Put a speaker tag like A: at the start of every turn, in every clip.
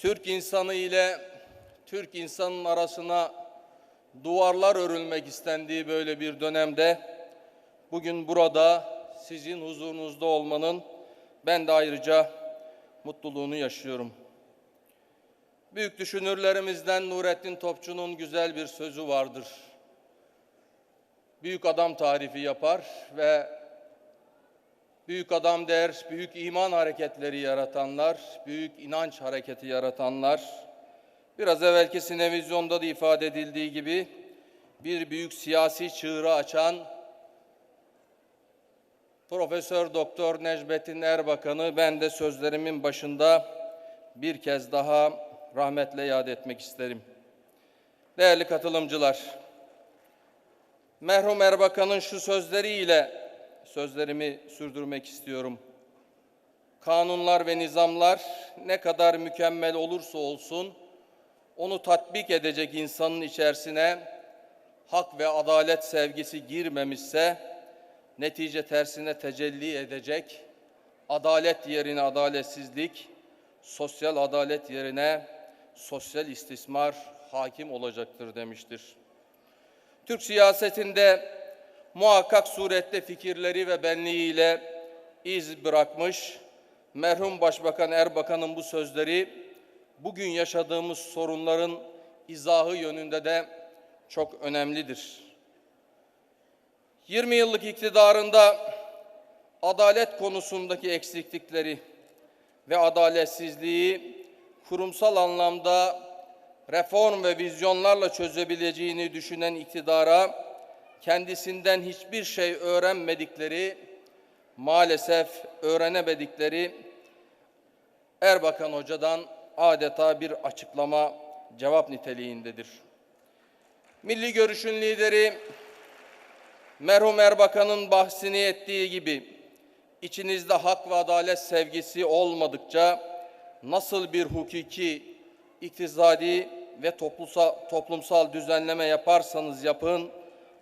A: Türk insanı ile Türk insanın arasına duvarlar örülmek istendiği böyle bir dönemde bugün burada sizin huzurunuzda olmanın ben de ayrıca mutluluğunu yaşıyorum. Büyük düşünürlerimizden Nurettin Topçu'nun güzel bir sözü vardır. Büyük adam tarifi yapar ve büyük adam der, büyük iman hareketleri yaratanlar, büyük inanç hareketi yaratanlar, biraz evvelki sinevizyonda da ifade edildiği gibi bir büyük siyasi çığırı açan Profesör Doktor Necmettin Erbakan'ı ben de sözlerimin başında bir kez daha rahmetle yad etmek isterim. Değerli katılımcılar, merhum Erbakan'ın şu sözleriyle sözlerimi sürdürmek istiyorum. Kanunlar ve nizamlar ne kadar mükemmel olursa olsun onu tatbik edecek insanın içerisine hak ve adalet sevgisi girmemişse netice tersine tecelli edecek. Adalet yerine adaletsizlik, sosyal adalet yerine sosyal istismar hakim olacaktır demiştir. Türk siyasetinde muhakkak surette fikirleri ve benliğiyle iz bırakmış merhum Başbakan Erbakan'ın bu sözleri bugün yaşadığımız sorunların izahı yönünde de çok önemlidir. 20 yıllık iktidarında adalet konusundaki eksiklikleri ve adaletsizliği kurumsal anlamda reform ve vizyonlarla çözebileceğini düşünen iktidara kendisinden hiçbir şey öğrenmedikleri, maalesef öğrenemedikleri Erbakan Hoca'dan adeta bir açıklama cevap niteliğindedir. Milli Görüş'ün lideri merhum Erbakan'ın bahsini ettiği gibi içinizde hak ve adalet sevgisi olmadıkça nasıl bir hukuki, iktisadi ve toplumsal, toplumsal düzenleme yaparsanız yapın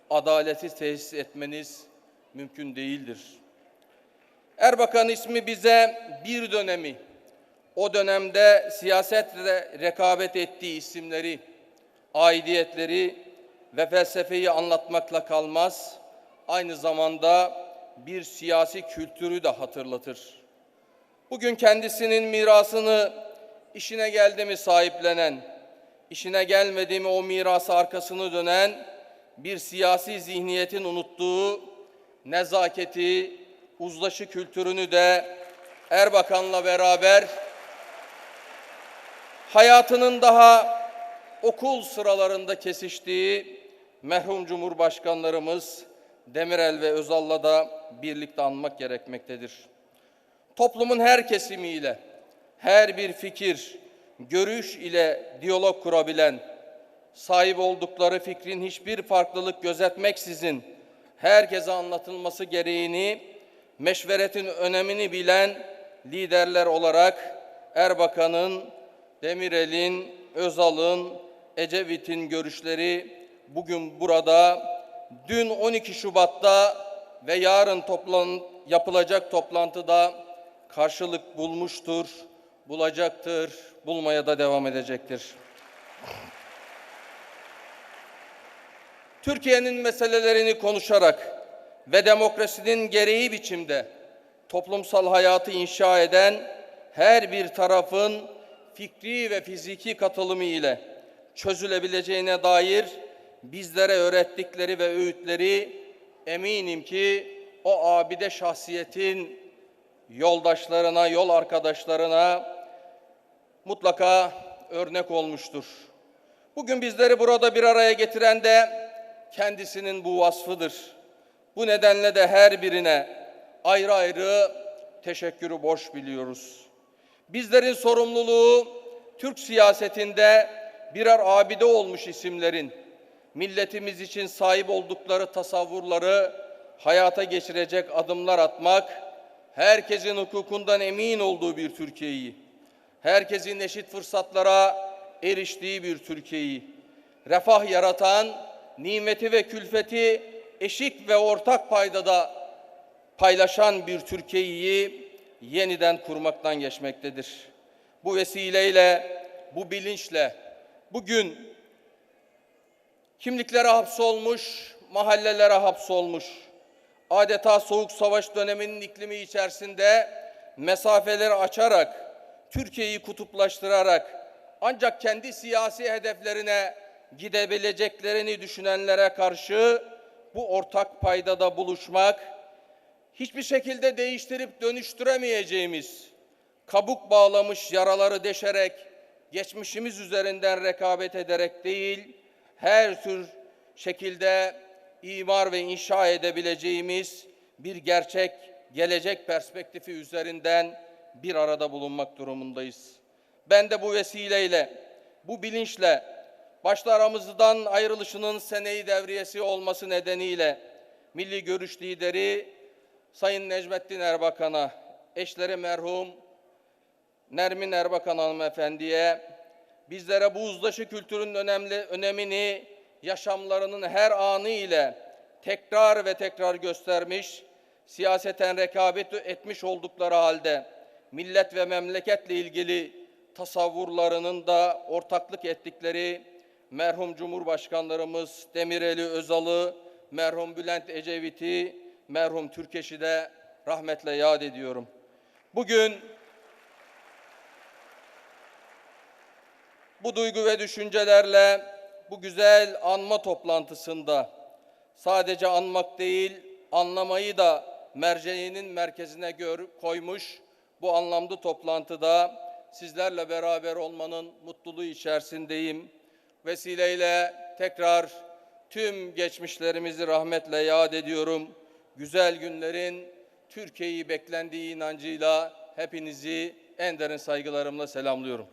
A: adaleti tesis etmeniz mümkün değildir. Erbakan ismi bize bir dönemi, o dönemde siyasetle rekabet ettiği isimleri, aidiyetleri ve felsefeyi anlatmakla kalmaz, aynı zamanda bir siyasi kültürü de hatırlatır. Bugün kendisinin mirasını işine geldi mi sahiplenen, işine gelmedi mi o mirası arkasını dönen bir siyasi zihniyetin unuttuğu nezaketi, uzlaşı kültürünü de Erbakan'la beraber hayatının daha okul sıralarında kesiştiği merhum Cumhurbaşkanlarımız Demirel ve Özal'la da birlikte anmak gerekmektedir. Toplumun her kesimiyle, her bir fikir, görüş ile diyalog kurabilen, sahip oldukları fikrin hiçbir farklılık gözetmeksizin herkese anlatılması gereğini, meşveretin önemini bilen liderler olarak Erbakan'ın, Demirel'in, Özal'ın, Ecevit'in görüşleri bugün burada, dün 12 Şubat'ta ve yarın toplan, yapılacak toplantıda karşılık bulmuştur, bulacaktır, bulmaya da devam edecektir. Türkiye'nin meselelerini konuşarak ve demokrasinin gereği biçimde toplumsal hayatı inşa eden her bir tarafın fikri ve fiziki katılımı ile çözülebileceğine dair bizlere öğrettikleri ve öğütleri eminim ki o abide şahsiyetin yoldaşlarına, yol arkadaşlarına mutlaka örnek olmuştur. Bugün bizleri burada bir araya getiren de kendisinin bu vasfıdır. Bu nedenle de her birine ayrı ayrı teşekkürü borç biliyoruz. Bizlerin sorumluluğu Türk siyasetinde birer abide olmuş isimlerin milletimiz için sahip oldukları tasavvurları hayata geçirecek adımlar atmak, herkesin hukukundan emin olduğu bir Türkiye'yi, herkesin eşit fırsatlara eriştiği bir Türkiye'yi, refah yaratan, nimeti ve külfeti eşit ve ortak paydada paylaşan bir Türkiye'yi yeniden kurmaktan geçmektedir. Bu vesileyle bu bilinçle bugün kimliklere hapsolmuş, mahallelere hapsolmuş, adeta soğuk savaş döneminin iklimi içerisinde mesafeleri açarak, Türkiye'yi kutuplaştırarak ancak kendi siyasi hedeflerine gidebileceklerini düşünenlere karşı bu ortak paydada buluşmak, hiçbir şekilde değiştirip dönüştüremeyeceğimiz, kabuk bağlamış yaraları deşerek, geçmişimiz üzerinden rekabet ederek değil, her tür şekilde imar ve inşa edebileceğimiz bir gerçek gelecek perspektifi üzerinden bir arada bulunmak durumundayız. Ben de bu vesileyle, bu bilinçle, başta aramızdan ayrılışının seneyi devriyesi olması nedeniyle Milli Görüş lideri Sayın Necmettin Erbakan'a, eşleri merhum Nermin Erbakan hanımefendiye, bizlere bu uzlaşı kültürünün önemli önemini yaşamlarının her anı ile tekrar ve tekrar göstermiş, siyaseten rekabet etmiş oldukları halde millet ve memleketle ilgili tasavvurlarının da ortaklık ettikleri merhum Cumhurbaşkanlarımız Demireli Özal'ı, merhum Bülent Ecevit'i, merhum Türkeş'i de rahmetle yad ediyorum. Bugün bu duygu ve düşüncelerle bu güzel anma toplantısında sadece anmak değil, anlamayı da merceğinin merkezine gör, koymuş bu anlamlı toplantıda sizlerle beraber olmanın mutluluğu içerisindeyim. Vesileyle tekrar tüm geçmişlerimizi rahmetle yad ediyorum. Güzel günlerin Türkiye'yi beklendiği inancıyla hepinizi en derin saygılarımla selamlıyorum.